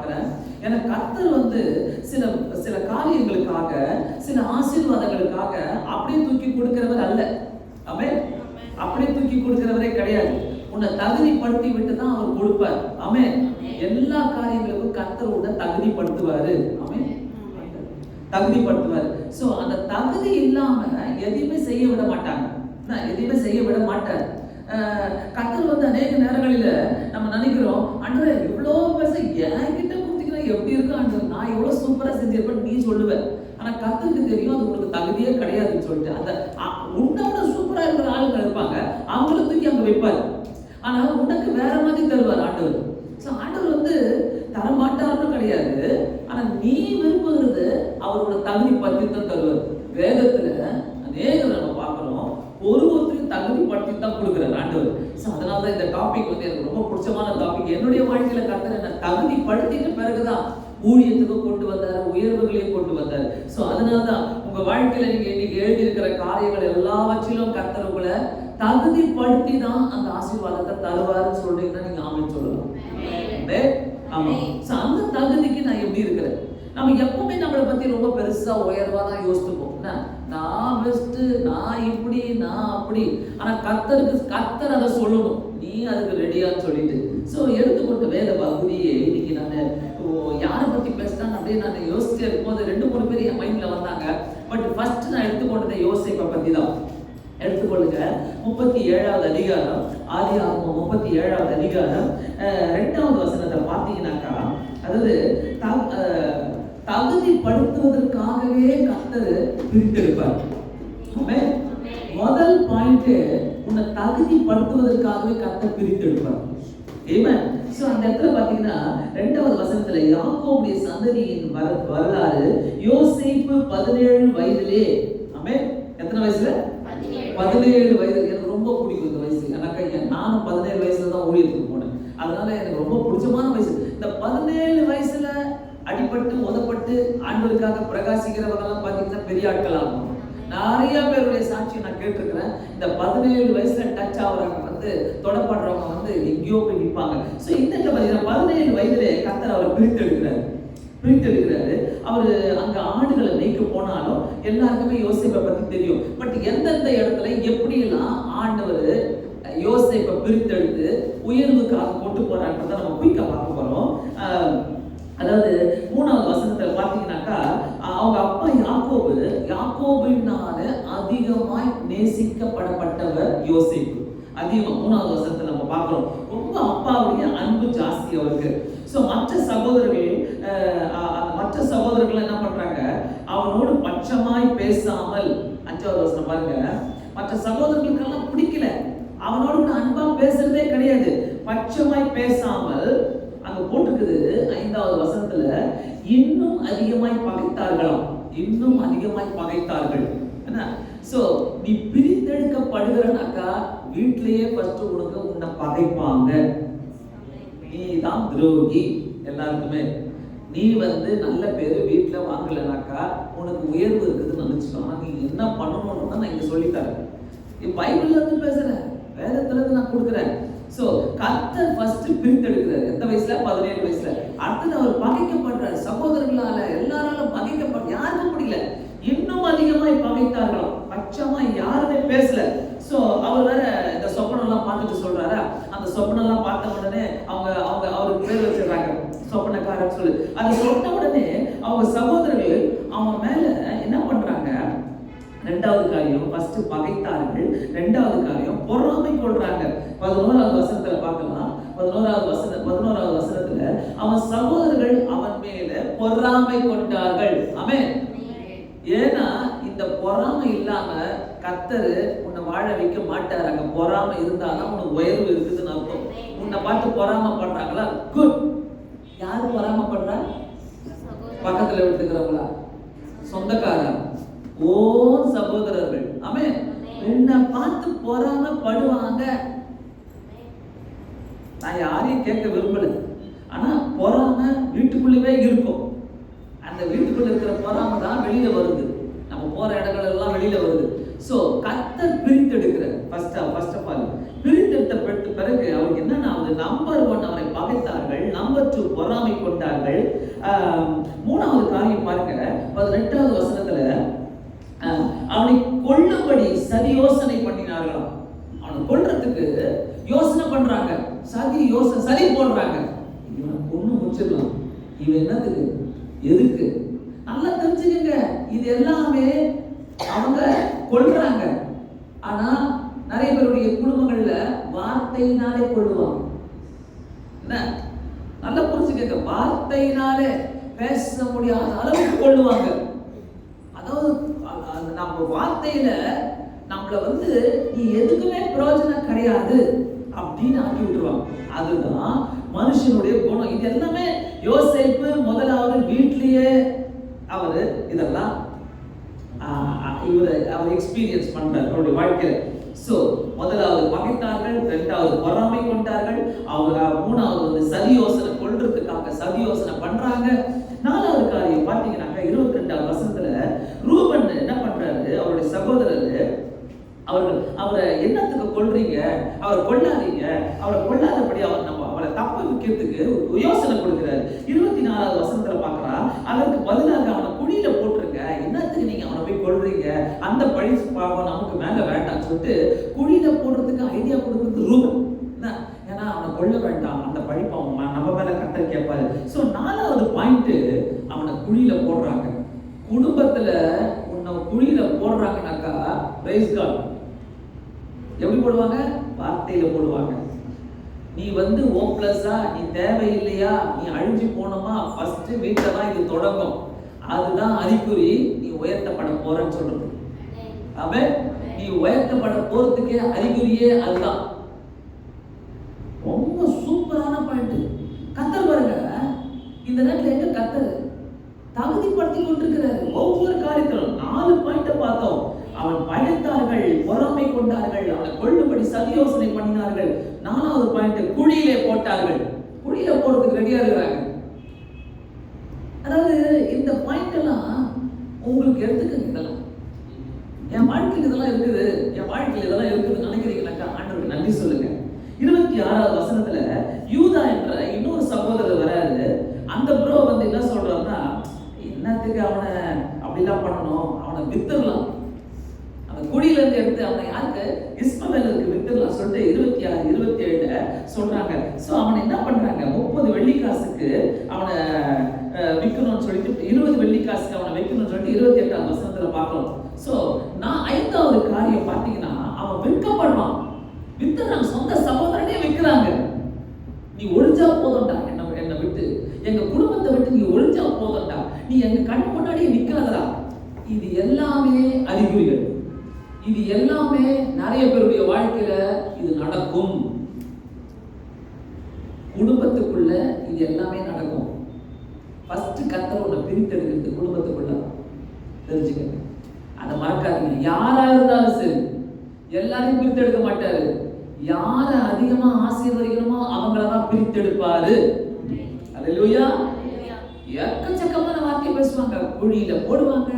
பார்க்கிறேன். ஏன்னா கர்த்தர் வந்து சில சில காரியங்களுக்காக சில ஆசீர்வாதங்களுக்காக அப்படியே தூக்கி கொடுக்கிறவர் அல்ல. ஆமென். அப்படியே தூக்கி கொடுக்கிறவரே கிடையாது. உன்னை தகுதிப்படுத்தி விட்டு தான் அவர் கொடுப்பார். ஆமென். எல்லா காரியங்களுக்கும் கர்த்தர் உன்னை தகுதிப்படுத்துவாரு. ஆமென். தகுதிப்படுத்துவார். சோ அந்த தகுதி இல்லாம எதையுமே செய்ய விட மாட்டாங்க. எதையுமே செய்ய விட மாட்டார். அஹ் கர்த்தர் வந்து அநேக நேரங்களில நம்ம நினைக்கிறோம் அன்றே இவ்வளோ பேச என்கிட்ட எப்படி இருக்கும் ஆண்டவர்? நான் எவ்வளவு சூப்பரா செஞ்சிருப்பேன் நீ சொல்லுவ. ஆனா கத்துக்கு தெரியும் அது உங்களுக்கு தகுதியே கிடையாதுன்னு சொல்லிட்டு. அந்த உன்னோட சூப்பரா இருக்கிற ஆளுங்க இருப்பாங்க அவங்கள தூக்கி அங்க வைப்பாரு. ஆனா உனக்கு வேற மாதிரி தருவார் ஆண்டவர். ஸோ ஆண்டவர் வந்து தரமாட்டார்னு கிடையாது. ஆனா நீ விரும்புகிறது அவரோட தகுதி பற்றி தான் தருவார். வேதத்துல அநேகம் நம்ம பார்க்கிறோம் ஒரு ஒருத்தரையும் தகுதிப்படுத்தி தான் கொடுக்குறாரு ஆண்டவர் ஸோ அதனால தான் இந்த டாபிக் வந்து எனக்கு ரொம்ப பிடிச்சமான டாபிக் என்னுடைய வாழ்க்கையில கர்த்தர் என்ன தகுதிப்படுத்திட்ட பிறகுதான் ஊழியத்துக்கு கொண்டு வந்தார் உயர்வுகளையும் கொண்டு வந்தார். ஸோ அதனால தான் உங்க வாழ்க்கையில நீங்க இன்னைக்கு எழுதி இருக்கிற காரியங்கள் எல்லாவற்றிலும் கர்த்தர் உங்களை தகுதிப்படுத்தி தான் அந்த ஆசீர்வாதத்தை தருவாருன்னு சொல்றீங்கன்னா நீங்க ஆமென் சொல்லலாம். ஆமா. So, அந்த தகுதிக்கு நான் எப்படி இருக்கிறேன்? நம்ம எப்பவுமே நம்மளை பத்தி ரொம்ப பெருசா உயர்வா தான் யோசித்துப்போம்? நான் பெஸ்ட் நான் இப்படி நான் அப்படி. ஆனா கர்த்தருக்கு கர்த்தர் அதை சொல்லணும். நீ அதுக்கு ரெடியான்னு சொல்லிட்டு. சோ எடுத்துக்கொண்ட வேத பகுதியே இன்னைக்கு நான் யாரை பத்தி பேசினான்னு அப்படியே நான் யோசிச்சே இருக்கும்போது ரெண்டு மூணு பேர் என் மைண்ட்ல வந்தாங்க. பட் ஃபர்ஸ்ட் நான் எடுத்துக்கொண்டது யோசிப்பை பத்தி தான் எடுத்துக்கொள்ளுங்க. முப்பத்தி ஏழாவது அதிகாரம் ஆதி ஆகமம் முப்பத்தி ஏழாவது அதிகாரம் ரெண்டாவது வசனத்தை பார்த்தீங்கன்னாக்கா அதாவது த- அஹ், தகுதிப்படுத்துவதற்காகவே கர்த்தர் பிரித்தெடுப்பார். முதல் பாயிண்ட் உன்னை தகுதிப்படுத்துவதற்காகவே கர்த்தர் பிரித்தெடுப்பார். Amen. So, அந்த இடத்துல பாத்தீங்கன்னா ரெண்டாவது வசனத்துல யாக்கோபுடைய சந்ததியின் வர வரலாறு யோசேப்பு பதினேழு வயதிலே. ஆமென் எத்தனை வயசுல? பதினேழு. வயது. எனக்கு ரொம்ப பிடிக்கும் இந்த வயசு. எனக்கு நானும் பதினேழு வயசுல தான் ஊழியத்துக்கு போனேன். அதனால எனக்கு ரொம்ப பிடிச்சமான வயசு. இந்த பதினேழு வயசுல அடிபட்டு உதப்பட்டு ஆண்டவருக்காக பிரகாசிக்கிறவங்கெல்லாம் பார்த்தீங்கன்னா பெரிய ஆட்கள் ஆகும் நிறைய பேருடைய சாட்சி நான் கேட்டிருக்கிறேன். இந்த பதினேழு வயசுல டச் ஆகுறவங்க வந்து தொடப்படுறவங்க வந்து எங்கேயோ போய் நிற்பாங்க. ஸோ இந்த பதினேழு வயதிலே கத்தர் அவர் பிரித்தெடுக்கிறார். பிரித்தெடுக்கிறாரு. அவர் அங்க ஆடுகளை மேய்க்க போனாலும் எல்லாருக்குமே யோசிப்பை பத்தி தெரியும். பட் எந்தெந்த இடத்துல எப்படியெல்லாம் ஆண்டவர் யோசிப்பை பிரித்தெடுத்து உயர்வுக்காக கொண்டு போறான்றதை நம்ம குயிக்கா பார்க்க போறோம். ஆஹ் அதாவது மூணாவது வசனத்துல பாத்தீங்கன்னாக்கா அவங்க அப்பா யாக்கோபு யாக்கோபினால அதிகமாய் நேசிக்கப்படப்பட்டவர் யோசிப்பு. அதிகமா மூணாவது வருஷத்தை நம்ம பார்க்கிறோம். ரொம்ப அப்பாவுடைய அன்பு ஜாஸ்தி அவருக்கு. சோ மற்ற சகோதரர்கள் அஹ், அஹ், மற்ற சகோதரர்கள் என்ன பண்றாங்க? அவனோடு பட்சமாய் பேசாமல் அஞ்சாவது வருஷம் பாருங்க. மற்ற சகோதரர்களுக்கெல்லாம் பிடிக்கல. அவனோட அன்பா பேசுறதே கிடையாது. பட்சமாய் பேசாமல் அங்க போட்டிருக்குது ஐந்தாவது வசனத்துல இன்னும் அதிகமாய் பகைத்தார்களாம். இன்னும் அதிகமாய் பகைத்தார்கள். என்ன? சோ நீ பிரித்தெடுக்கப்படுகிறனாக்கா வீட்டிலேயே ஃபர்ஸ்ட் உனக்கு உன்னை பகைப்பாங்க. நீ தான் துரோகி எல்லாருக்குமே. நீ வந்து நல்ல பேர் வீட்டுல வாங்கலைனாக்கா உனக்கு உயர்வு இருக்குதுன்னு நினைச்சுக்கோ நீ என்ன பண்ணணும்னு தான் நான் இங்க சொல்லித்தரேன். இது பைபிள்ல இருந்து பேசுறேன் வேதத்துல இருந்து நான் கொடுக்குறேன். சோ கர்த்தர் ஃபர்ஸ்ட் பிரித்தெடுக்கிறார். எந்த வயசுல? பதினேழு வயசுல. அடுத்தது அவர் பகைக்கப்படுறார். சகோதரர்களால எல்லாராலும் பகைக்கப்பட யாருக்கும் பிடிக்கல. இன்னும் அதிகமாய் பகைத்தார்களாம். பச்சமா யாருமே பேசல. சோ அவர் வேற இந்த சொப்பனம் எல்லாம் பார்த்துட்டு சொல்றாரா? அந்த சொப்பனம் எல்லாம் பார்த்த உடனே அவங்க அவங்க அவருக்கு பேர் வச்சிடறாங்க. சொப்பனக்காரன் சொல்லு. அதை சொன்ன உடனே அவங்க சகோதரர்கள் அவன் மேல ரெண்டாவது காரியம் ஃபர்ஸ்ட் பகைத்தார்கள். ரெண்டாவது காரியம் பொறாமை கொள்றாங்க. பதினோராவது வசனத்துல பார்க்கலாம். பதினோராவது வசன பதினோராவது வசனத்துல அவன் சகோதரர்கள் அவன் மேல பொறாமை கொண்டார்கள். ஆமென். ஏன்னா இந்த பொறாமை இல்லாம கத்தரு உன்னை வாழ வைக்க மாட்டார். அங்க பொறாமை இருந்தாதான் உனக்கு உயர்வு இருக்குதுன்னு அர்த்தம். உன்னை பார்த்து பொறாமை பண்றாங்களா குட் யாரு பொறாமை பண்றா பக்கத்துல விட்டுக்கிறவங்களா சொந்தக்காரன். ஓன் சகோதரர்கள். ஆமென். உன்னை பார்த்து பொறாம படுவாங்க. நான் யாரையும் கேட்க விரும்பல. ஆனா பொறாம வீட்டுக்குள்ளவே இருக்கும். அந்த வீட்டுக்குள்ள இருக்கிற பொறாம தான் வெளியில வருது. நம்ம போற இடங்கள் எல்லாம் வெளியில வருது. சோ கத்தர் பிரித்தெடுக்கிற ஃபர்ஸ்ட் ஃபர்ஸ்ட் ஆஃப் ஆல் பிரித்தெடுத்த பிறகு அவருக்கு என்னன்னா நம்பர் ஒன் அவரை பகைத்தார்கள். நம்பர் டூ பொறாமை கொண்டார்கள் ஆஹ், மூணாவது காரியம் பாருங்க பதினெட்டாவது வசனத்துல ஆஹ், அவனை கொல்லும்படி சதி யோசனை பண்ணினார்களாம் அவனை கொல்றதுக்கு யோசனை பண்றாங்க சதி யோசனை சதி போடுறாங்க. இவனை கொண்டு முடிச்சிடலாம். இவன் என்னத்துக்கு? எதுக்கு? நல்லா தெரிஞ்சுக்கங்க. இது எல்லாமே அவங்க கொள்றாங்க ஆனா நிறைய பேருடைய குடும்பங்கள்ல வார்த்தையினாலே கொள்ளுவாங்க. என்ன? நல்லா புரிஞ்சுக்கங்க. வார்த்தையினாலே பேச முடியாத அளவுக்கு கொள்ளுவாங்க. அதாவது நம்ம வார்த்தையில நம்மளை வந்து நீ எதுக்குமே பிரயோஜனம் கிடையாது. அப்படின்னு ஆக்கி விட்டுருவாங்க அதுதான் மனுஷனுடைய குணம். இது எல்லாமே யோசிப்பு முதலாவது வீட்லயே அவர் இதெல்லாம் இவர் அவர் எக்ஸ்பீரியன்ஸ் பண்றார் அவருடைய வாழ்க்கையில. சோ முதலாவது பகைத்தார்கள் ரெண்டாவது பொறாமை கொண்டார்கள் அவங்க மூணாவது வந்து சதி யோசனை கொள்றதுக்காக சதி யோசனை பண்றாங்க. நாலாவது காரியம் பார்த்தீங்கன்னாக்கா இருபத்தி ரெண்டாவது வருஷத்துல ரூபன் என்ன பண்றாரு அவருடைய சகோதரர் அவர்கள் அவரை என்ன கொள்றீங்க அவரை கொள்ளாதீங்க அவரை கொள்ளாதபடி அவர் நம்ம அவரை தப்ப வைக்கிறதுக்கு ஒரு யோசனை கொடுக்கிறாரு. இருபத்தி நாலாவது வசனத்துல பாக்குறா அதற்கு பதிலாக அவனை குழியில போட்டுருங்க. என்னத்துக்கு நீங்க அவனை போய் கொள்றீங்க அந்த பழி பாவம் நமக்கு மேல வேண்டாம்னு சொல்லிட்டு குழியில போடுறதுக்கு ஐடியா கொடுக்குறது ரூபம். என்ன? ஏன்னா அவனை கொள்ள வேண்டாம். அந்த பழிப்பாவம் ம- நம்ம மேல கட்டல் கேட்பாரு சோ நாலாவது பாயிண்ட் அவனை குழியில போடுறாங்க. குடும்பத்துல உன்னை குழியில போடுறாங்கனாக்கா பிரைஸ் காட் எப்படி போடுவாங்க? வார்த்தையில போடுவாங்க. நீ வந்து ஓ நீ தேவையில்லையா நீ அழிஞ்சு போனோமா ஃபர்ஸ்ட் வீட்டில் தான் இது தொடங்கும். அதுதான் அறிகுறி நீ உயர்த்தப்பட போறன்னு சொல்றது. அவன் நீ உயர்த்தப்பட போறதுக்கே அறிகுறியே அதுதான். ரொம்ப சூப்பரான பாயிண்ட் கத்தர் பாருங்க இந்த நேரத்துல எங்க கத்தர்? தகுதிப்படுத்தி கொண்டிருக்கிறாரு. ஒவ்வொரு காரியத்திலும் நாலு பாயிண்ட பார்த்தோம். அவன் பயந்தார்கள். பொறாமை கொண்டார்கள். அவனை கொள்ளும்படி சதி யோசனை பண்ணினார்கள். நாலாவது பாயிண்ட் குழியிலே போட்டார்கள். குழியில போறதுக்கு ரெடியா இருக்கிறாங்க. அதாவது இந்த பாயிண்ட் எல்லாம் உங்களுக்கு எடுத்துக்கங்க இதெல்லாம். என் வாழ்க்கையில் இதெல்லாம் இருக்குது. என் வாழ்க்கையில் இதெல்லாம் இருக்குதுன்னு நினைக்கிறீங்களாக்கா ஆண்டவருக்கு நன்றி சொல்லுங்க. இருபத்தி ஆறாவது வசனத்துல யூதா என்ற இன்னொரு சகோதரர் வராரு. அந்த ப்ரோ வந்து என்ன சொல்றாருன்னா என்னத்துக்கு அவனை அப்படிலாம் பண்ணணும்? அவனை வித்துடலாம். இருந்து எடுத்து அவனை யாருக்கு? இஸ்மவேலருக்கு வித்துடலாம் சொல்லிட்டு இருபத்தி ஆறு இருபத்தி ஏழுல சொல்றாங்க. சோ அவனை என்ன பண்றாங்க? முப்பது வெள்ளிக்காசுக்கு அவனை அஹ், விற்கணும்னு சொல்லிட்டு இருபது வெள்ளிக்காசுக்கு அவனை வைக்கணும்னு சொல்லிட்டு இருபத்தி எட்டாம் வசனத்துல பார்க்கணும் சோ நான் ஐந்தாவது காரியம் பார்த்தீங்கன்னா அவன் விற்கப்படுவான். வித்துறாங்க சொந்த சகோதரனே விற்கிறாங்க. நீ ஒழிஞ்சா போதும்டா என்ன என்னை விட்டு. எங்க குடும்பத்தை விட்டு நீ ஒழிஞ்சா போதும்டா. நீ எங்க கண் முன்னாடியே நிக்காதடா. இது எல்லாமே அறிகுறிகள். இது எல்லாமே நிறைய பேருடைய வாழ்க்கையில இது நடக்கும். குடும்பத்துக்குள்ள இது எல்லாமே நடக்கும். ஃபர்ஸ்ட் கத்தர் உன்னை பிரித்தெடுக்கிறது குடும்பத்துக்குள்ள. தெரிஞ்சுக்கங்க. அதை மறக்காதீங்க. யாரா இருந்தாலும் சரி எல்லாரையும் பிரித்தெடுக்க மாட்டாரு. யாரை அதிகமா ஆசீர்வதிக்கணுமோ அவங்கள தான் பிரித்தெடுப்பாரு. அல்லேலூயா எக்கச்சக்கமான வார்த்தை பேசுவாங்க. குழியில போடுவாங்க.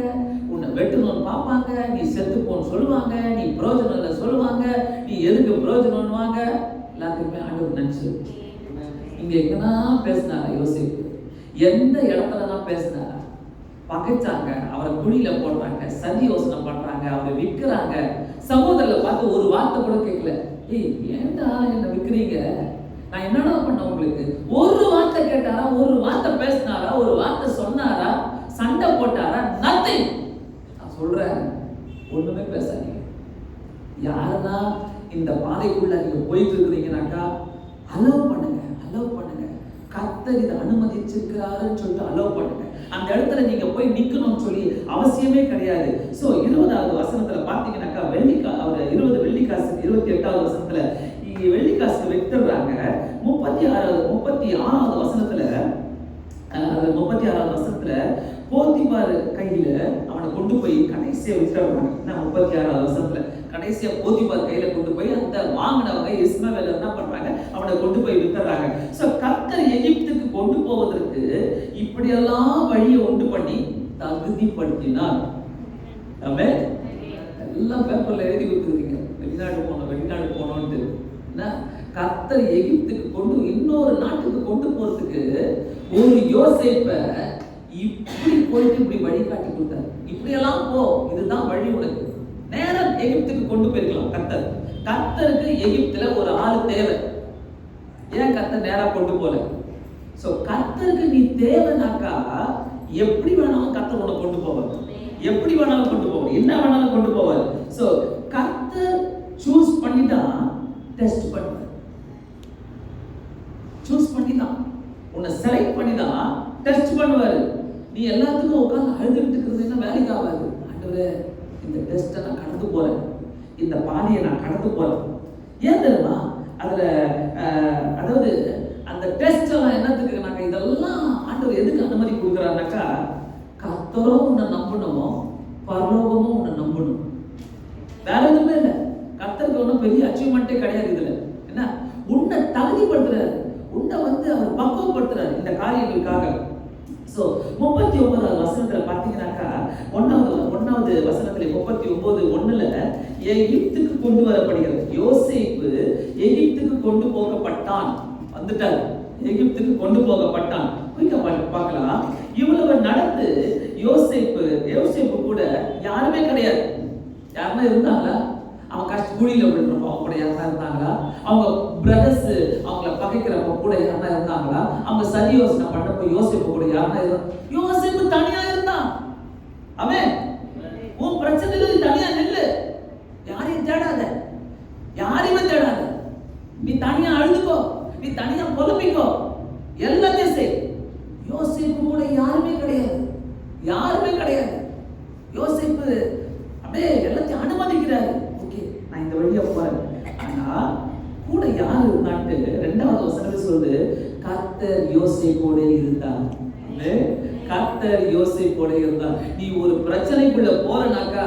உன்னை பார்ப்பாங்க நீ செத்து போன்னு சொல்லுவாங்க நீ பிரயோஜனம் இல்லை சொல்லுவாங்க நீ எதுக்கு பிரயோஜனம்னுவாங்க எல்லாத்துக்குமே ஆண்டவர் நினச்சி இங்கே எங்கன்னா பேசினாரா யோசிப்பு? எந்த இடத்துல தான் பேசினாரா? பகைச்சாங்க அவரை குழியில போடுறாங்க சதி யோசனை பண்றாங்க அவரை விற்கிறாங்க. சகோதரரை பார்த்து ஒரு வார்த்தை கூட கேட்கல. ஏய் ஏன்டா என்ன விற்கிறீங்க நான் என்னடா பண்ண உங்களுக்கு? ஒரு வார்த்தை கேட்டாரா ஒரு வார்த்தை பேசினாரா ஒரு வார்த்தை சொன்னாரா? சண்டை போட்டாரா? நத்திங் சொல்கிறேன் சொல்றேன் ஒண்ணுமே பேசாதீங்க. யாருன்னா இந்த பாதைக்குள்ள நீங்கள் போயிட்டு இருக்கிறீங்கனாக்கா அலோவ் பண்ணுங்க அலோவ் பண்ணுங்க. கத்தர் இதை அனுமதிச்சிருக்கிறாருன்னு சொல்லிட்டு அலோவ் பண்ணுங்க. அந்த இடத்துல நீங்க போய் நிக்கணும்னு சொல்லி அவசியமே கிடையாது. சோ இருபதாவது வசனத்துல பாத்தீங்கன்னாக்கா வெள்ளிக்கா அவர் இருபது வெள்ளிக்காசு இருபத்தி எட்டாவது வசனத்துல வெள்ளிக்காசு வைத்துடுறாங்க. முப்பத்தி ஆறாவது முப்பத்தி ஆறாவது வசனத்துல முப்பத்தி ஆறாவது வசனத்துல போத்திபார் கையில அவனை கொண்டு போய் கடைசியா விட்டுறாங்க நான் முப்பத்தி ஆறாவது வருஷத்துல. கடைசியா போத்திபார் கையில கொண்டு போய் அந்த வாங்கினவங்க இஸ்மவேல என்ன பண்றாங்க? அவனை கொண்டு போய் விட்டுறாங்க. சோ கர்த்தர் எகிப்துக்கு கொண்டு போவதற்கு இப்படியெல்லாம் வழியை உண்டு பண்ணி தகுதிப்படுத்தினார். ஆமென் எல்லாம் பேப்பர்ல எழுதி கொடுத்துருக்கீங்க. வெளிநாடு போனோம் வெளிநாடு போனோம்ட்டு என்ன கர்த்தர் எகிப்துக்கு கொண்டு இன்னொரு நாட்டுக்கு கொண்டு போறதுக்கு ஒரு யோசிப்பை இப்படி போயிட்டு இப்படி வழி காட்டி கொடுத்தாரு இப்படியெல்லாம் போ இதுதான் வழி உனக்கு. நேரம் எகிப்துக்கு கொண்டு போயிருக்கலாம் கத்தர் கர்த்தருக்கு எகிப்துல ஒரு ஆள் தேவை ஏன் கத்தர் நேரா கொண்டு போல? சோ கர்த்தருக்கு நீ தேவைனாக்கா எப்படி வேணாலும் கத்தர் உன்னை கொண்டு போவார். எப்படி வேணாலும் கொண்டு போவார் என்ன வேணாலும் கொண்டு போவார் சோ கர்த்தர் சூஸ் பண்ணி தான் டெஸ்ட் பண்ணுவார் சூஸ் பண்ணி தான் உன்னை செலக்ட் பண்ணி தான் டெஸ்ட் பண்ணுவாரு நீ எல்லாத்துக்கும் உட்கார்ந்து அழுதுகிட்டு இருக்கிறது என்ன வேலைக்கு ஆகாது ஆண்டவரே இந்த டெஸ்ட்டை நான் கடந்து போறேன் இந்த பாதையை நான் கடந்து போறேன் ஏன் தெரியுமா அதுல அஹ், அதாவது அந்த டெஸ்ட் எல்லாம் என்னத்துக்கு நாங்க இதெல்லாம் ஆண்டவர் எதுக்கு அனுமதி கொடுக்குறாருனாக்கா கத்தரும் உன்னை நம்பணும் பரலோகமும் உன்னை நம்பணும் வேற எதுவுமே இல்லை கர்த்தருக்கு ஒன்றும் பெரிய அச்சீவ்மெண்ட்டே கிடையாது இதுல என்ன உன்னை தகுதிப்படுத்துறாரு உன்னை வந்து அவர் பக்குவப்படுத்துறாரு இந்த காரியங்களுக்காக. சோ முப்பத்தி ஒன்பதாவது வசனத்துல பாத்தீங்கன்னாக்கா ஒன்னாவது ஒன்னாவது வசனத்துல முப்பத்தி ஒன்பது ஒண்ணுல எகிப்துக்கு கொண்டு வரப்படுகிறது. யோசிப்பு எகிப்துக்கு கொண்டு போகப்பட்டான். வந்துட்டார். எகிப்துக்கு கொண்டு போகப்பட்டான். பா- பார்க்கலாம். இவ்வளவு நடந்து யோசிப்பு யோசேப்பு கூட யாருமே கிடையாது. யாருமே இருந்தாங்களா? அவன் கஷ்ட குழியில விழுந்து அவங்க கூட யாரா இருந்தாங்களா? அவங்க பிரதர்ஸ் அவங்கள பகைக்கிறவங்க கூட யாரா இருந்தாங்களா? அவங்க சரி யோசனை பண்ணப்ப யோசிப்பு கூட யாரா இருந்தா? யோசிப்பு தனியா இருந்தான் அவன் உன் பிரச்சனையில நீ தனியா நில்லு. யாரையும் தேடாத. யாரையுமே தேடாத. நீ தனியா அழுதுக்கோ. நீ தனியா புலம்பிக்கோ. எல்லாத்தையும் செய். யோசிப்பு கூட யாருமே கிடையாது. யாருமே கிடையாது. யோசிப்பு அப்படியே எல்லாத்தையும் அனுமதிக்கிறாரு ஓகே நான் இந்த வழியா போறேன் ஆனா கூட யார் இருந்தான்ட்டு ரெண்டாவது வசனம் சொல்லுது கர்த்தர் யோசேப்போட இருந்தார். ஆமென். கர்த்தர் யோசேப்போட இருந்தார். நீ ஒரு பிரச்சனைக்குள்ள போறனாக்கா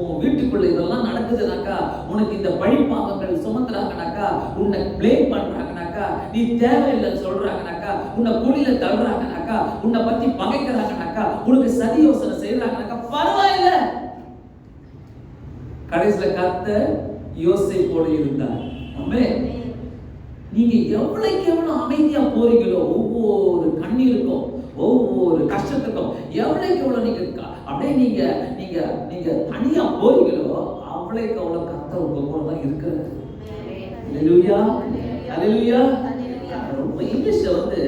உன் வீட்டுக்குள்ள இதெல்லாம் நடக்குதுனாக்கா உனக்கு இந்த பழிப்பாவங்கள் சுமத்துறாங்கனாக்கா உன்னை பிளேம் பண்றாங்கனாக்கா நீ தேவையில்லைன்னு சொல்றாங்கனாக்கா உன்னை குழியில தள்ளுறாங்கனாக்கா உன்னை பத்தி பகைக்கிறாங்கனாக்கா உனக்கு சதி யோசனை செய்யறாங்கனாக்கா பரவாயில்ல. கடைசியில கர்த்தர் யோசிப்போடு இருந்தார் ஆமென் நீங்க எவ்வளவுக்கு எவ்வளவு அமைதியா போறீங்களோ ஒவ்வொரு கண்ணீருக்கும் ஒவ்வொரு கஷ்டத்துக்கும் எவ்வளவுக்கு எவ்வளவு நீங்க அப்படியே நீங்க நீங்க நீங்க தனியா போறீங்களோ அவ்வளவுக்கு அவ்வளவு கத்த உங்க கூட தான் இருக்கிறது அல்லேலூயா ரொம்ப இங்கிலீஷ்ல வந்து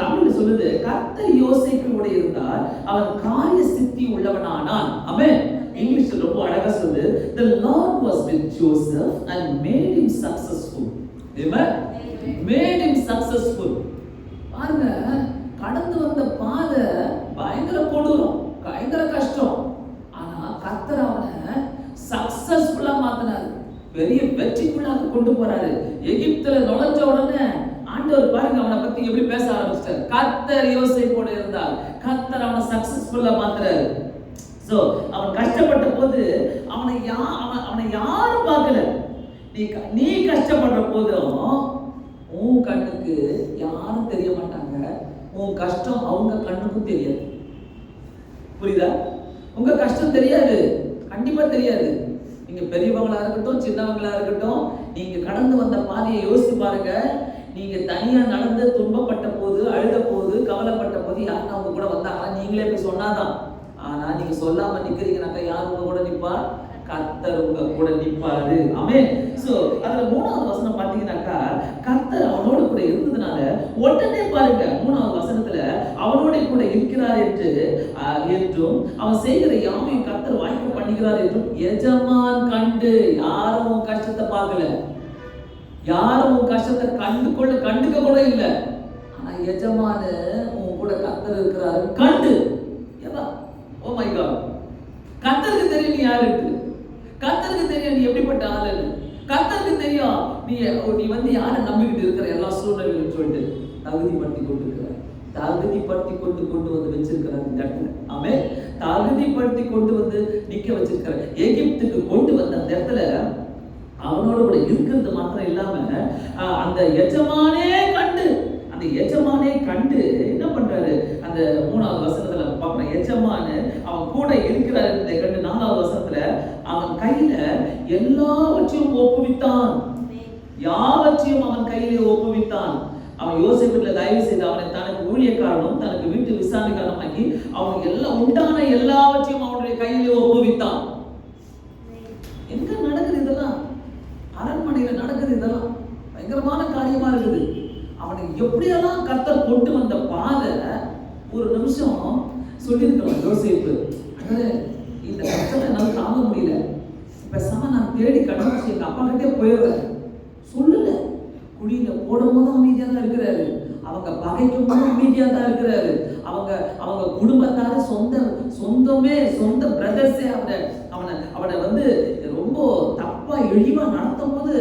தமிழ்ல சொல்லுது கத்த யோசிக்கும் கூட இருந்தால் அவன் காரிய சித்தி உள்ளவனானான் அமேன். இங்கிலீஷ்ல ரொம்ப அழகா சொல்லு the lord was with joseph and made him successful. Amen? Made him successful. பாருங்க கடந்து வந்த பாதை பயங்கர கொடூரம் பயங்கர கஷ்டம். ஆனா கர்த்தர் அவனை சக்சஸ்ஃபுல்லா மாத்தினாரு. பெரிய வெற்றிக்குள்ளாக கொண்டு போறாரு. எகிப்துல நுழைஞ்ச உடனே ஆண்டவர் பாருங்க அவனை பத்தி எப்படி பேச ஆரம்பிச்சிட்டார். கர்த்தர் போட இருந்தார். கர்த்தர் அவனை சக்சஸ்ஃபுல்லா மாத்துறாரு. ஸோ அவன் கஷ்டப்பட்ட போது அவனை யா அவன் அவனை யாரும் பார்க்கல. நீ க- நீ கஷ்டப்படுற போதும் உன் கண்ணுக்கு யாரும் தெரிய மாட்டாங்க. உன் கஷ்டம் அவங்க கண்ணுக்கும் தெரியாது. புரியுதா? உங்க கஷ்டம் தெரியாது. கண்டிப்பா தெரியாது. நீங்க பெரியவங்களா இருக்கட்டும் சின்னவங்களா இருக்கட்டும் நீங்க கடந்து வந்த பாதையை யோசிச்சு பாருங்க. நீங்க தனியா நடந்து துன்பப்பட்ட போது அழுத போது கவலைப்பட்ட போது யாருன்னா அவங்க கூட வந்தாங்கன்னா நீங்களே போய் சொன்னாதான். ஆனா நீங்க சொல்லாம நிக்கிறீங்கனாக்கா யார் உங்க கூட நிப்பா? கர்த்தர் உங்க கூட நிப்பாரு. ஆமே சோ அதுல மூணாவது வசனம் பாத்தீங்கன்னாக்கா கர்த்தர் அவனோட கூட இருந்ததுனால உடனே பாருங்க மூணாவது வசனத்துல அவனோட கூட இருக்கிறார் என்று என்றும் அவன் செய்கிற யாவையும் கர்த்தர் வாய்ப்பு பண்ணுகிறார் என்றும் எஜமான் கண்டு யாரும் உன் கஷ்டத்தை பார்க்கல. யாரும் உன் கஷ்டத்தை கண்டு கொள்ள கண்டுக்க கூட இல்லை. ஆனா எஜமானு உன் கூட கர்த்தர் இருக்கிறாரு. கண்டு ஏவா ஓ மை காட் கர்த்தருக்கு தெரியும் நீ யாருக்கு கத்தருக்கு தெரியும் நீ எப்படிப்பட்ட ஆளுன்னு கத்தருக்கு தெரியும் நீ நீ வந்து யாரை நம்பிக்கிட்டு இருக்கிற எல்லா சூழ்நிலைகளும் சொல்லிட்டு தகுதிப்படுத்தி கொண்டு இருக்கிற தகுதிப்படுத்தி கொண்டு கொண்டு வந்து வச்சிருக்கிற இந்த இடத்துல. ஆமே தகுதிப்படுத்தி கொண்டு வந்து நிக்க வச்சிருக்கிற எகிப்துக்கு கொண்டு வந்த அந்த இடத்துல அவனோட கூட இருக்கிறது மாத்திரம் இல்லாம அந்த எஜமானே கண்டு அந்த எஜமானே கண்டு என்ன பண்றாரு? அந்த மூணாவது வசனத்துல அவன் எஜமானு அவன் கூட இருக்கிறார் இந்த கண்டு நாலாவது வருஷத்துல அவன் கையில எல்லாவற்றையும் ஒப்புவித்தான். யாவற்றையும் அவன் கையிலே ஒப்புவித்தான். அவன் யோசிப்பில் தயவு செய்து அவனை தனக்கு ஊழியக்காரனும் தனக்கு வீட்டு விசாரணைக்காரனாக்கி அவனுக்கு எல்லாம் உண்டான எல்லாவற்றையும் அவனுடைய கையிலே ஒப்புவித்தான். எங்க நடக்குது இதெல்லாம்? அரண்மனையில நடக்குது இதெல்லாம்? பயங்கரமான காரியமா இருக்குது. அவனுக்கு எப்படியெல்லாம் கர்த்தர் கொண்டு வந்த பாதை? ஒரு நிமிஷம் சொல்லியிருக்கலாம் யோசிப்பு. அதாவது இந்த கஷ்டத்தை என்னால் தாங்க முடியல. பேசாம நான் தேடி கண்டுபிடிச்சு எங்க அப்பா கிட்டே போயிடுறேன். சொல்லல. குழியில போடும் போதும் அமைதியா தான் இருக்கிறாரு. அவங்க பகைக்கும் போதும் அமைதியா தான் இருக்கிறாரு. அவங்க அவங்க குடும்பத்தார சொந்த சொந்தமே சொந்த பிரதர்ஸே அவனை அவனை அவனை வந்து ரொம்ப தப்பா இழிவா நடத்தும் போது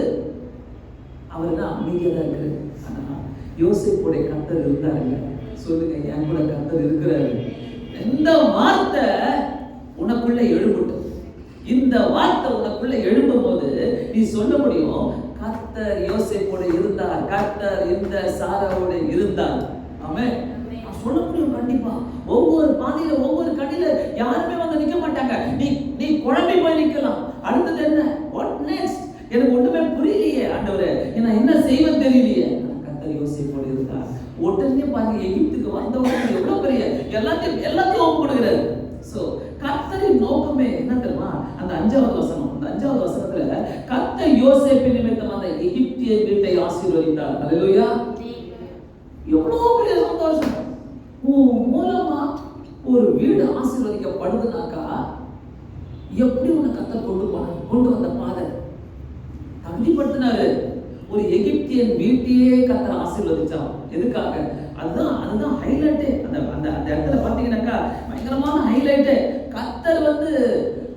அவர் தான் அமைதியா தான் இருக்கிறாரு. ஆனா யோசிப்புடைய கத்தர் இருந்தாருங்க. சொல்லுங்க என் கூட கத்தர் இருக்கிறாரு. இந்த வார்த்தை உனக்குள்ள எழும்பட்டும். இந்த வார்த்தை உனக்குள்ள எழும்பும் போது நீ சொல்ல முடியும் கர்த்தர் யோசேப்போட இருந்தார் கர்த்தர் இந்த சாராவோட இருந்தார். ஆமே சொல்ல முடியும் கண்டிப்பா. ஒவ்வொரு பாதையில ஒவ்வொரு கடையில யாருமே வந்து நிக்க மாட்டாங்க. நீ நீ குழம்பி போய் நிக்கலாம் அடுத்தது என்ன? வாட் நெக்ஸ்ட் எனக்கு ஒண்ணுமே புரியலையே ஆண்டவரே. நான் என்ன செய்வேன் தெரியலையே. கர்த்தர் யோசேப்போட இருந்தார். உடனே பாருங்க எகிப்துக்கு வந்தவங்க எவ்வளவு பெரிய எல்லாத்தையும் எல்லாத்தையும் ஒப்பு கொடுக்குறாரு சோ கர்த்தரின் நோக்கமே என்ன தெரியுமா? அந்த அஞ்சாவது வசனம் அந்த அஞ்சாவது வசனத்துல கர்த்தர் யோசேப்பு நிமித்தம் அந்த எகிப்திய வீட்டை ஆசீர்வதித்தார். அலையா எவ்வளவு பெரிய சந்தோஷம். உன் மூலமா ஒரு வீடு ஆசீர்வதிக்கப்படுதுனாக்கா எப்படி உன்னை கத்த கொண்டு போன கொண்டு வந்த பாதை தகுதிப்படுத்தினாரு. ஒரு எகிப்தியன் வீட்டையே கத்த ஆசீர்வதிச்சான். எதுக்காக? அதுதான் அதுதான் ஹைலைட்டே அந்த அந்த அந்த இடத்துல பார்த்தீங்கன்னாக்கா பயங்கரமான ஹைலைட்டே கத்தர் வந்து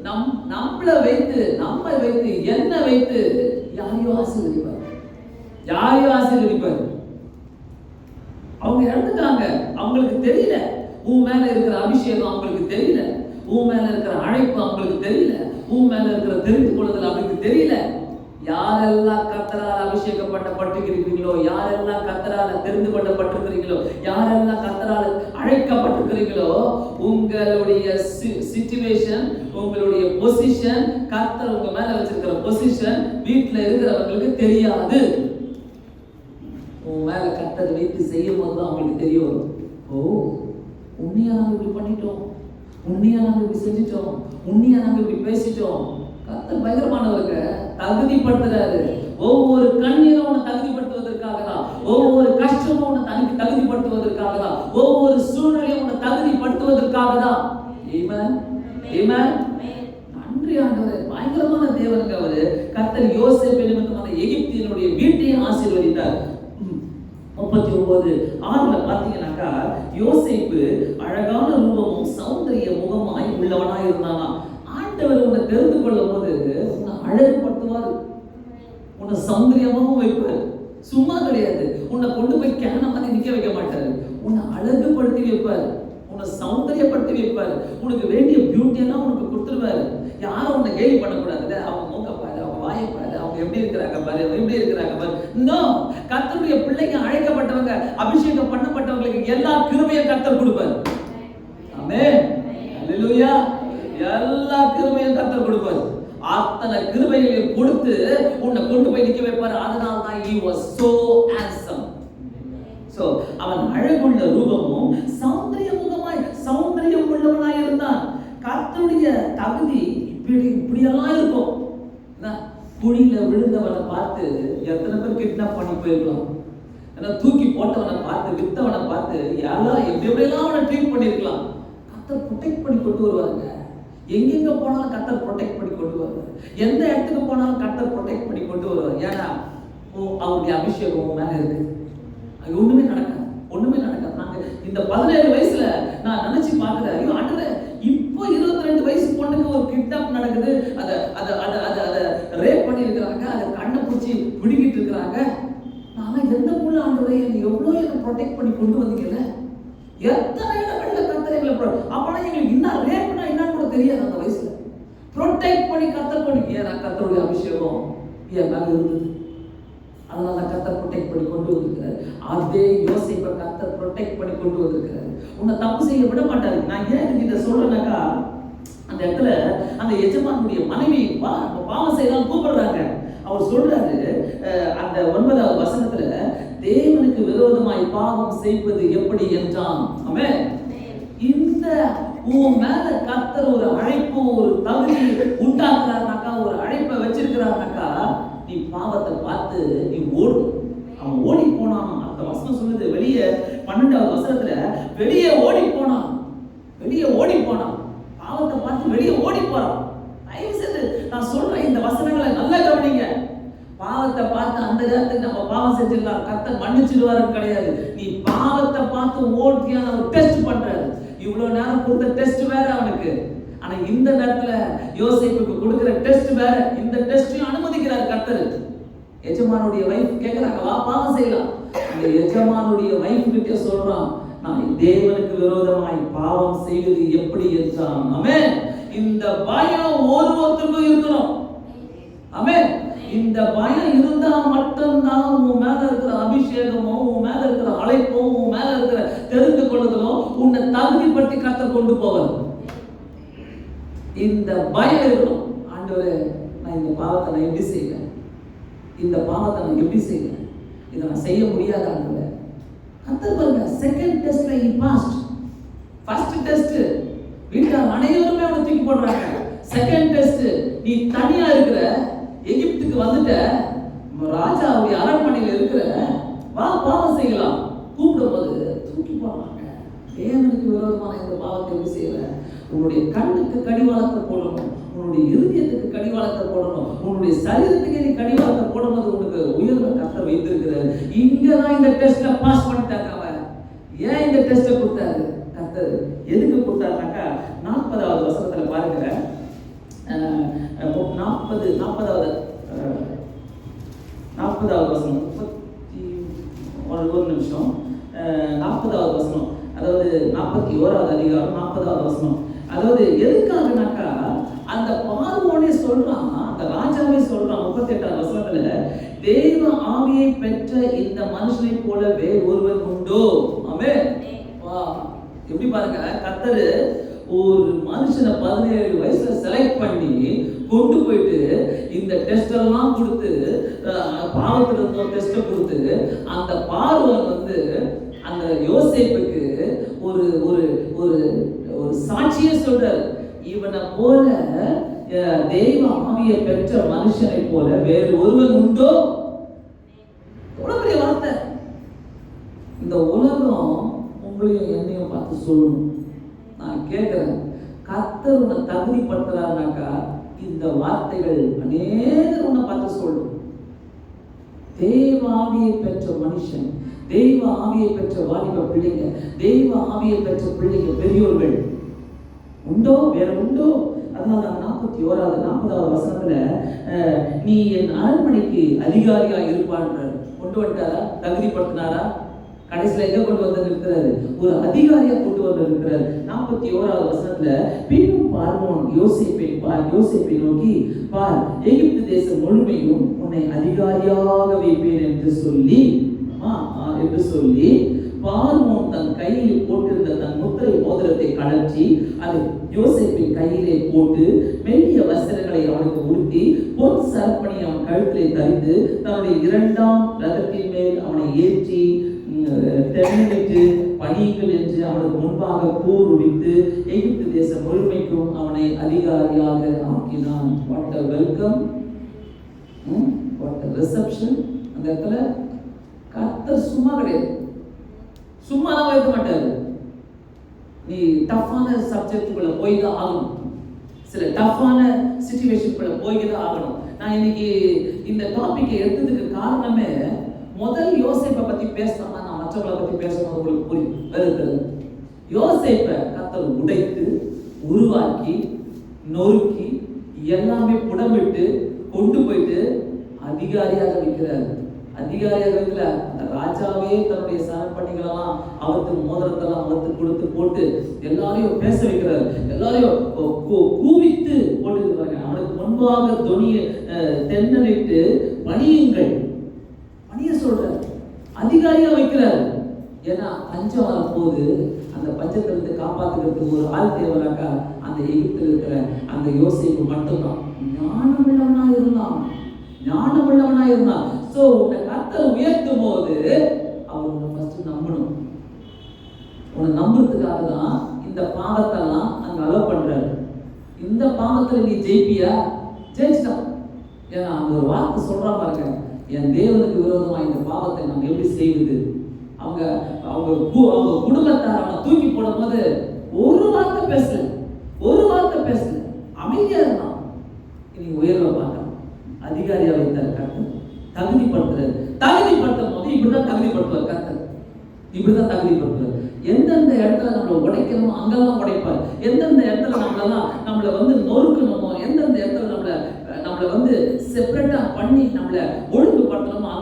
நம் நம்மள வைத்து நம்மை வைத்து என்ன வைத்து யாரையோ ஆசீர்வதிப்பார். யாரையோ ஆசீர்வதிப்பார். அவங்க இறந்துட்டாங்க. அவங்களுக்கு தெரியல. உன் மேல இருக்கிற அபிஷேகம் அவங்களுக்கு தெரியல. உன் மேல இருக்கிற அழைப்பு அவங்களுக்கு தெரியல. உன் மேல இருக்கிற தெரிந்து கொள்ளுதல் அவங்களுக்கு தெரியல. யாரெல்லாம் கத்தரால் அபிஷேகப்பட்டப்பட்டிருக்கிறீங்களோ யாரெல்லாம் கத்தரால் தெரிந்து கொள்ளப்பட்டிருக்கிறீங்களோ யாரெல்லாம் கத்தரால் அழைக்கப்பட்டிருக்கிறீங்களோ உங்களுடைய சிச்சுவேஷன் உங்களுடைய பொசிஷன் கத்தர் உங்க மேல வச்சிருக்கிற பொசிஷன் வீட்டுல இருக்கிறவங்களுக்கு தெரியாது. உன் மேல கத்தர் வைத்து செய்யும் போது தான் அவங்களுக்கு தெரிய வரும். ஓ உண்மையா நாங்கள் இப்படி பண்ணிட்டோம்? உண்மையா நாங்கள் இப்படி செஞ்சிட்டோம்? உண்மையா நாங்கள் இப்படி பேசிட்டோம்? கத்தர் பயங்கரமானவர்கள் தகுதிப்படுத்துறாரு ஒவ்வொரு கண்ணீரும் உன்னை தகுதிப்படுத்துவதற்காக தான் ஒவ்வொரு கஷ்டமும் உன்னை தனக்கு தகுதிப்படுத்துவதற்காக தான் ஒவ்வொரு சூழ்நிலையும் உன்னை தகுதிப்படுத்துவதற்காக தான். நன்றி ஆண்டவரே. பயங்கரமான தேவனுங்க அவரு. கர்த்தர் யோசேப்பு நிமித்தமான எகிப்தியனுடைய வீட்டையும் ஆசீர்வதித்தார். முப்பத்தி ஒன்பது ஆறுல பாத்தீங்கன்னாக்கா யோசேப்பு அழகான ரூபமும் சௌந்தரிய முகமாய் உள்ளவனாய் இருந்தானா ஆண்டவர் உன்னை தெரிந்து கொள்ளும் போது உன்னை அழகுபடுத்துவார் உன்னை சௌந்தரியமாகவும் வைப்பார் சும்மா கிடையாது. உன்னை கொண்டு போய் கேன மாதிரி நிக்க வைக்க மாட்டாரு. உன்னை அழகுபடுத்தி வைப்பார். உன்னை சௌந்தரியப்படுத்தி வைப்பார். உனக்கு வேண்டிய பியூட்டி எல்லாம் உனக்கு கொடுத்துருவாரு. யாரும் உன்னை கேலி பண்ணக்கூடாதுல்ல? அவங்க மூக்க பாரு அவங்க வாயை பாரு அவங்க எப்படி இருக்கிறாங்க பாரு எப்படி இருக்கிறாங்க பாரு. நோ கர்த்தருடைய பிள்ளைங்க அழைக்கப்பட்டவங்க அபிஷேகம் பண்ணப்பட்டவங்களுக்கு எல்லா கிருபையும் கர்த்தர் கொடுப்பாரு. அல்லேலூயா எல்லா கிருபையும் கர்த்தர் கொடுப்பாரு. அத்தனை கிருபைகளையும் கொடுத்து உன்னை கொண்டு போய் நிற்க வைப்பாரு. அதனால தான் he was so handsome so அவன் அழகுள்ள ரூபமும் சௌந்தரியமுகமாய் சௌந்தரியம் உள்ளவனாய் இருந்தான். கர்த்தருடைய தகுதி இப்படி இப்படியெல்லாம் இருக்கும். என்ன? குழியில விழுந்தவனை பார்த்து எத்தனை பேர் கிட்னாப் பண்ணி போயிருக்கலாம். ஏன்னா தூக்கி போட்டவனை பார்த்து வித்தவனை பார்த்து யாரெல்லாம் எப்படி எப்படியெல்லாம் அவனை ட்ரீட் பண்ணியிருக்கலாம். கத்தை ப்ரொடெக்ட் பண்ணி கொண்டு வருவாங்க எங்கெங்க போனாலும் கத்தர் ப்ரொடெக்ட் பண்ணி கொண்டு வருவார். எந்த இடத்துக்கு போனாலும் கத்தர் ப்ரொடெக்ட் பண்ணி கொண்டு வருவார். ஏன்னா ஓ அவருடைய அபிஷேகம் உன் மேல இருக்கு. அது ஒண்ணுமே நடக்காது. ஒண்ணுமே நடக்காது. நாங்க இந்த பதினேழு வயசுல நான் நினைச்சு பார்க்கல. ஐயோ ஆண்டவரே இப்போ இருபத்தி ரெண்டு வயசு பொண்ணுக்கு ஒரு கிட்னாப் நடக்குது. அதை அதை அதை அதை அதை ரேப் பண்ணி இருக்கிறாங்க அதை கண்ணை பிடிச்சி பிடிக்கிட்டு இருக்கிறாங்க. நான் எந்த பொண்ணு ஆண்டவரே என்னை எவ்வளோ எனக்கு ப்ரொடெக்ட் பண்ணி கொண்டு வந்தீங்கல்ல? எத்தனை இடங்கள்ல கத்தர் எங்களை pro- அப்பனா எங்களுக்கு இன்னும் ரேப்னா என்னன்னு கூட தெரியாது அந்த வயசுல? ப்ரொடெக்ட் பண்ணி கத்தர் பண்ணி. ஏன் கத்தருடைய அபிஷேகம்? என் மேல இருந்தது. அதனால தான் கத்தர் ப்ரொடெக்ட் பண்ணி கொண்டு வந்திருக்கிறார். அதே யோசிப்பை கத்தர் ப்ரொடெக்ட் பண்ணி கொண்டு வந்திருக்கிறார். உன்னை தப்பு செய்ய விட மாட்டாரு. நான் ஏன் இதை சொல்றேனாக்கா அந்த இடத்துல அந்த எஜமானுடைய மனைவி நம்ம பாவம் செய்யலாம் கூப்பிடுறாங்க. அவர் சொல்றாரு அந்த ஒன்பதாவது வசனத்துல தேவனுக்கு விரோதமாய் பாவம் செய்வது எப்படி என்றான்? அவன் இந்த உன் மேல கத்தர் ஒரு அழைப்பு ஒரு தகுதி உண்டாக்குறாருனாக்கா ஒரு அழைப்பை வச்சிருக்கிறாருனாக்கா நீ பாவத்தை பார்த்து நீ ஓடு. அவன் ஓடி போனான். அந்த வசனம் சொல்லுது வெளியே பன்னெண்டாவது வசனத்துல வெளியே ஓடி போனான். வெளியே ஓடி போனான். பாவத்தை பார்த்து வெளியே ஓடி போறான். தயவு செய்து நான் சொல்றேன் இந்த வசனங்களை நல்லா கவனிங்க. பாவத்தை பார்த்து அந்த நேரத்துக்கு நம்ம பாவம் செஞ்சிடலாம். கத்தை மன்னிச்சிடுவாருன்னு கிடையாது. நீ பாவத்தை பார்த்து ஓட்டியா நம்ம டெஸ்ட் பண்றாரு. இவ்வளோ நேரம் கொடுத்த டெஸ்ட் வேற அவனுக்கு. ஆனா இந்த நேரத்துல யோசிப்புக்கு கொடுக்கிற டெஸ்ட் வேற இந்த டெஸ்டையும் அனுமதிக்கிறார் கர்த்தர். எஜமானுடைய வைஃப் கேக்குறாங்க வா பாவம் செய்யலாம். அந்த எஜமானுடைய வைஃப் கிட்ட சொல்றான் நான் தேவனுக்கு விரோதமாய் பாவம் செய்வது எப்படி என்றான். அமே இந்த பயம் ஒருத்தருக்கும் இருக்கணும். அமே இந்த பயம் இருந்தா மட்டும்தான் உன் மேல இருக்கிற அபிஷேகமும் உன் மேல இருக்கிற அழைப்பும் உன் மேல இருக்கிற தெரிந்து கொள்ளுதலும் உன்னை தகுதிப்படுத்தி கத்த கொண்டு போவது இந்த பயம் இருக்கணும். ஆண்டவரே நான் இந்த பாவத்தை நான் எப்படி செய்வேன்? இந்த பாவத்தை நான் எப்படி செய்வேன்? இதை நான் செய்ய முடியாத ஆண்டவரே. கத்தர் பாருங்க செகண்ட் டெஸ்ட்ல இ பாஸ்ட் ஃபர்ஸ்ட் டெஸ்ட் வீட்டார் அனைவருமே அவனை தூக்கி போடுறாங்க. செகண்ட் டெஸ்ட் நீ தனியா இருக்கிற வந்துட்ட. ராஜாவுடைய அரண்மனையில் இருக்கிற வா பாவம் செய்யலாம். கூப்பிடும் போது தூக்கி போவாங்க தேவனுக்கு விரோதமான இந்த பாவத்தை எப்படி செய்யற உன்னுடைய கண்ணுக்கு கடிவாளத்தை போடணும். உன்னுடைய இருதயத்துக்கு கடிவாளத்தை போடணும். உன்னுடைய சரீரத்துக்கு நீ கடிவாளத்தை போடும்போது உனக்கு உயர்வை கத்த வைத்திருக்கிறார். இங்கதான் இந்த டெஸ்ட்ல பாஸ் பண்ணிட்டாங்க அவன். ஏன் இந்த டெஸ்ட்டை கொடுத்தாரு? கத்தர் எதுக்கு கொடுத்தாருனாக்கா நாற்பதாவது வசனத்துல பாருங்க நாற்பது நாற்பதாவது நாற்பதாவது வசனம். முப்பத்தி ஒரு ஒரு நிமிஷம். நாற்பதாவது வசனம். அதாவது நாற்பத்தி ஓராவது அதிகாரம் நாற்பதாவது வசனம். அதாவது எதுக்காகனாக்கா அந்த பார்வோனே சொல்றான் அந்த ராஜாவே சொல்றான் முப்பத்தி எட்டாவது வசனத்துல தெய்வ ஆவியை பெற்ற இந்த மனுஷனை போல வேறு ஒருவன் உண்டோ? ஆமே வா. எப்படி பாருங்க கத்தரு ஒரு மனுஷனை பதினேழு வயசுல செலக்ட் பண்ணி கொண்டு போயிட்டு இந்த டெஸ்ட் எல்லாம் கொடுத்து பாவத்தில் பாவத்துல இருந்த டெஸ்ட்டை கொடுத்து அந்த பார்வை வந்து அந்த யோசிப்புக்கு ஒரு ஒரு ஒரு ஒரு சாட்சியை சொல்றாரு. இவனை போல தெய்வ ஆவியை பெற்ற மனுஷனை போல வேறு ஒருவன் உண்டோ? எவ்வளவு பெரிய வார்த்தை. இந்த உலகம் உங்களையும் என்னையும் பார்த்து சொல்லணும். நான் கேட்கிறேன் கர்த்தர் உன்னை தகுதிப்படுத்துறாருனாக்கா இந்த வார்த்தைகள் அநேகர் உன்னை பார்த்து சொல்லும். தெய்வ ஆவியை பெற்ற மனுஷன் தெய்வ ஆவியை பெற்ற வாலிப பிள்ளைங்க தெய்வ ஆவியை பெற்ற பிள்ளைங்க பெரியோர்கள். உண்டோ? வேற உண்டோ? அதனால நாற்பத்தி ஓராவது நாற்பதாவது வசனத்துல அஹ், நீ என் அரண்மனைக்கு அதிகாரியா இருப்பான்ற கொண்டு வந்துட்டாரா? தகுதிப்படுத்தினாரா? கடைசியில எங்க கொண்டு வந்து இருக்கிறாரு ஒரு அதிகாரியா கொண்டு வந்து இருக்கிறார் நாற்பத்தி ஓராவது வசனத்துல பின்னும் பார்வோன் யோசிப்பை பார் யோசிப்பை நோக்கி பார் எகிப்து தேசம் முழுமையும் உன்னை அதிகாரியாக வைப்பேன் என்று சொல்லி என்று சொல்லி பார்வோன் தன் கையில் போட்டிருந்த தன் முத்திரை மோதிரத்தை கழற்றி அதை யோசிப்பின் கையிலே போட்டு மெல்லிய வஸ்திரங்களை அவனுக்கு உடுத்தி பொன் சரப்பணி அவன் கழுத்திலே தரித்து தன்னுடைய இரண்டாம் ரதத்தின் மேல் அவனை ஏற்றி தென்னிட்டு பணியுங்கள் என்று அவனுக்கு முன்பாக கூர் உடித்து எகிப்து தேசம் முழுமைக்கும் அவனை அதிகாரியாக ஆக்கினான். What a welcome what a reception அந்த இடத்துல கர்த்தர் சும்மா கிடையாது. சும்மா தான் வைக்க மாட்டாரு. நீ டஃப்பான சப்ஜெக்டுக்குள்ள போய் தான் ஆகணும். சில டஃப்பான சுச்சுவேஷனுக்குள்ள போய் தான் ஆகணும். நான் இன்னைக்கு இந்த டாபிக்கை எடுத்ததுக்கு காரணமே முதல் யோசிப்பை பத்தி பேசினா நான் மற்றவங்களை பத்தி பேசணும் உங்களுக்கு புரியும். வருகிறது யோசிப்பை கத்தல் உடைத்து உருவாக்கி நொறுக்கி எல்லாமே புடமிட்டு கொண்டு போயிட்டு அதிகாரியாக வைக்கிறார் அதிகாரியாக வைக்கல அந்த ராஜாவே தன்னுடைய சரப்பணிகளெல்லாம் அவருக்கு மோதிரத்தெல்லாம் அவருக்கு கொடுத்து போட்டு எல்லாரையும் பேச வைக்கிறார். எல்லாரையும் கூவித்து போட்டு கூவித்து அவனுக்கு முன்பாக துணிய தென்னலிட்டு பணியுங்கள் அதிகாரியா வைக்கிறாரு. ஏன்னா பஞ்சம் வரப்போது அந்த பஞ்சத்திலிருந்து காப்பாத்துக்கிறதுக்கு ஒரு ஆள் தேவைனாக்கா அந்த எகிப்தில் இருக்கிற அந்த யோசிப்பு மட்டும்தான். ஞானமுள்ளவனா இருந்தான். ஞானமுள்ளவனா இருந்தான். சோ உன்னை கர்த்தர் உயர்த்தும் போது அவர் உன்னை ஃபர்ஸ்ட் நம்பணும். உன்னை நம்புறதுக்காக தான் இந்த பாவத்தெல்லாம் அங்க அலோவ் பண்றாரு. இந்த பாவத்துல நீ ஜெயிப்பியா? ஜெயிச்சிட்டான். ஏன்னா அந்த ஒரு வார்த்தை சொல்றா பாருங்க. என் தேவனுக்கு விரோதமா இந்த பாவத்தை நம்ம எப்படி செய்வது? அவங்க அவங்க அவங்க குடும்பத்தார் அவனை தூக்கி போடும்போது ஒரு வார்த்தை பேசல. ஒரு வார்த்தை பேசல. அமைதியா இருந்தான். இனி உயர்வை பார்க்கலாம். அதிகாரியா வைத்தார் கர்த்தர் தகுதிப்படுத்துறாரு. தகுதிப்படுத்தும் போது இப்படிதான் தகுதிப்படுத்துவார் கர்த்தர். இப்படிதான் தகுதிப்படுத்துவார். எந்தெந்த இடத்துல நம்மளை உடைக்கணுமோ அங்கெல்லாம் உடைப்பார். எந்தெந்த இடத்துல நம்மளெல்லாம் நம்மளை வந்து நொறுக்கணுமோ எந்தெந்த இடத்துல நம்மளை நம்மளை வந்து செப்பரேட்டா பண்ணி நம்மளை ஒழுங்குபடுத்தணுமோ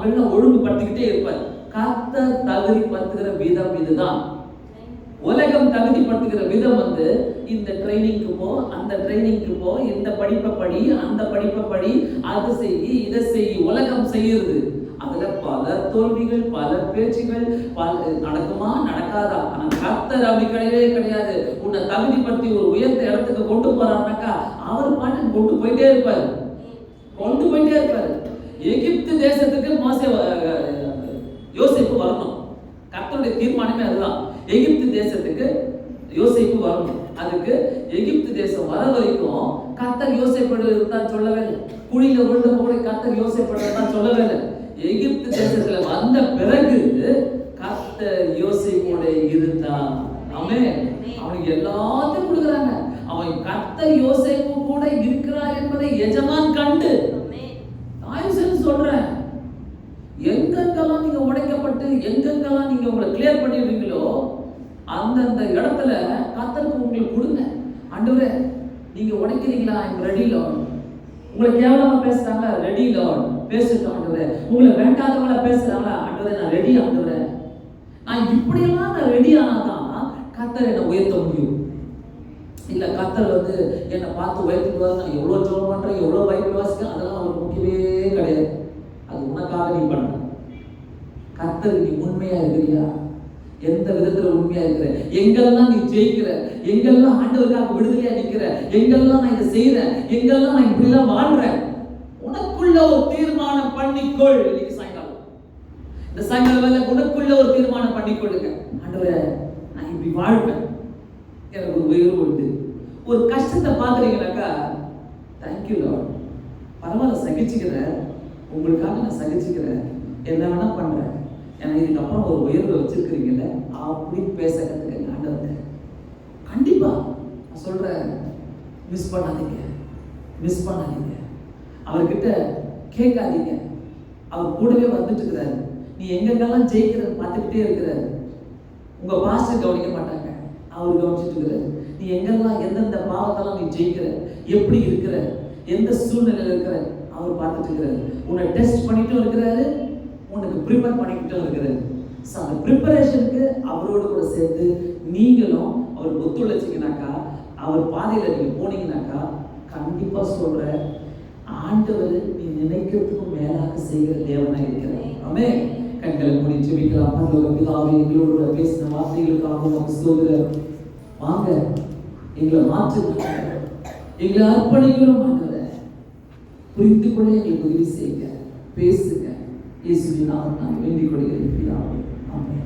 அங்கெல்லாம் ஒழுங்குபடுத்திக்கிட்டே இருப்பார். கர்த்தர் தகுதிப்படுத்துகிற விதம் இதுதான். உலகம் தகுதிப்படுத்துகிற விதம் வந்து இந்த ட்ரைனிங்க்கு போ அந்த ட்ரைனிங்க்கு போ இந்த படிப்பை படி அந்த படிப்பை படி அது செய் இதை செய் உலகம் செய்யுது. அதுல பல தோல்விகள் பல பேச்சுகள் பல நடக்குமா நடக்காதா? ஆனா கர்த்தர் அப்படி கிடையவே கிடையாது. உன்னை தகுதிப்படுத்தி ஒரு உயர்ந்த இடத்துக்கு கொண்டு போறாருனாக்கா அவர் பாட்டு கொண்டு போயிட்டே இருப்பார். கொண்டு போயிட்டே இருப்பாரு. எகிப்து தேசத்துக்கு மோசே யோசிப்பு வரணும். கர்த்தருடைய தீர்மானமே அதுதான். எகிப்து தேசத்துக்கு யோசிப்பு வரணும். அதுக்கு எகிப்து தேசம் வர வரைக்கும் கத்தர் யோசேப்படு தான் சொல்லவே இல்லை. குழியில விழுந்த கூட கத்தர் யோசேப்படு சொல்லவே இல்லை. எகிப்து தேசத்துல வந்த பிறகு கர்த்தர் யோசிப்போட இருந்தான் அவன் அவனுக்கு எல்லாத்தையும் கொடுக்குறாங்க. அவன் கத்தர் யோசிப்பு கூட இருக்கிறார் என்பதை எஜமான் கண்டு தயவு சொல்கிறேன் எங்கெங்கெல்லாம் நீங்கள் உடைக்கப்பட்டு எங்கெங்கெல்லாம் நீங்கள் உங்களை கிளியர் பண்ணிடுறீங்களோ அந்தந்த இடத்துல கத்தருக்கு உங்களுக்கு கொடுங்க. ஆண்டவரே நீங்கள் உடைக்கிறீங்களா? எனக்கு ரெடி லோன் உங்களை கேவலமாக பேசுகிறாங்க ரெடி லோன் பேசுங்க ஆண்டவரே. உங்களை வேண்டாதவங்களா பேசுகிறாங்களா ஆண்டவரே நான் ரெடி ஆண்டவரே. நான் இப்படியெல்லாம் நான் ரெடி ஆனாதான் கத்தர் என்னை உயர்த்த முடியும். இல்லை கத்தர் வந்து என்னை பார்த்து வயிற்று நான் எவ்வளோ ஜோம் பண்ணுறேன் எவ்வளோ வயிற்று வாசிக்கிறேன் அதெல்லாம் அவருக்கு முக்கியமே கிடையாது. அது உனக்காக நீ பண்ண. கத்தர் நீ உண்மையாக இருக்கிறியா? எந்த விதத்துல உண்மையா இருக்கிற? எங்கெல்லாம் நீ ஜெயிக்கிற? எங்கெல்லாம் ஆண்டவருக்காக விடுதலையா நிக்கிற? எங்கெல்லாம் நான் இதை செய்யறேன் எங்கெல்லாம் நான் இப்படி எல்லாம் வாழ்றேன்? உனக்குள்ள ஒரு தீர்மானம் பண்ணிக்கொள். இன்னைக்கு சாயங்காலம். இந்த சாயங்காலம் வேலை உனக்குள்ள ஒரு தீர்மானம் பண்ணிக்கொள்ளுங்க. ஆண்டவரை நான் இப்படி வாழ்வேன். எனக்கு ஒரு உயர்வு உண்டு. ஒரு கஷ்டத்தை பார்க்குறீங்கனாக்கா தேங்க்யூ லார்ட் பரவாயில்ல சகிச்சுக்கிறேன் உங்களுக்காக நான் சகிச்சுக்கிறேன். என்ன வேணால் பண்ணுறேன் ஏன்னா இதுக்கப்புறம் ஒரு உயர்வை வச்சிருக்கிறீங்கல்ல அப்படின்னு பேச கற்றுக்கங்க வந்தேன் கண்டிப்பாக நான் சொல்கிறேன் மிஸ் பண்ணாதீங்க. மிஸ் பண்ணாதீங்க. அவர்கிட்ட கேட்காதீங்க. அவர் கூடவே வந்துட்டு இருக்கிறாரு. நீ எங்கெங்கெல்லாம் ஜெயிக்கிற பார்த்துக்கிட்டே இருக்கிறாரு. உங்கள் பாஸ்டர் கவனிக்க மாட்டாங்க. அவர் கவனிச்சுட்டு இருக்கிறாரு. நீ எங்கெல்லாம் எந்தெந்த பாவத்தெல்லாம் நீ ஜெயிக்கிற எப்படி இருக்கிற எந்த சூழ்நிலையில் இருக்கிற அவர் பார்த்துட்டு இருக்கிறாரு. உன்னை டெஸ்ட் பண்ணிட்டும் இருக்கிறாரு உனக்கு ப்ரிப்பேர் பண்ணிக்கிட்டும் இருக்கிறாரு. ஸோ அந்த ப்ரிப்பரேஷனுக்கு அவரோடு கூட சேர்த்து நீங்களும் அவர் ஒத்துழைச்சிங்கனாக்கா அவர் பாதையில் நீங்கள் போனீங்கனாக்கா கண்டிப்பாக சொல்கிற ஆண்டவர் நீ நினைக்கிறதுக்கும் மேலாக செய்கிற தேவனாக இருக்கிறேன் ஆமே கண்களை மூடி ஜெபிக்கலாம் பரலோக பிதாவே எங்களோட பேசின வார்த்தைகளுக்காக உமக்கு ஸ்தோத்திரம். வாங்க. எங்களை மாற்றுங்க எங்களை அர்ப்பணிக்கிறோம் ஆண்டவரே புரிந்து கொள்ள எங்களுக்கு உதவி செய்யுங்க பேசுங்க இயேசுவின் நாமத்தில் நான் வேண்டிக் கொள்கிறேன். ஆமாம்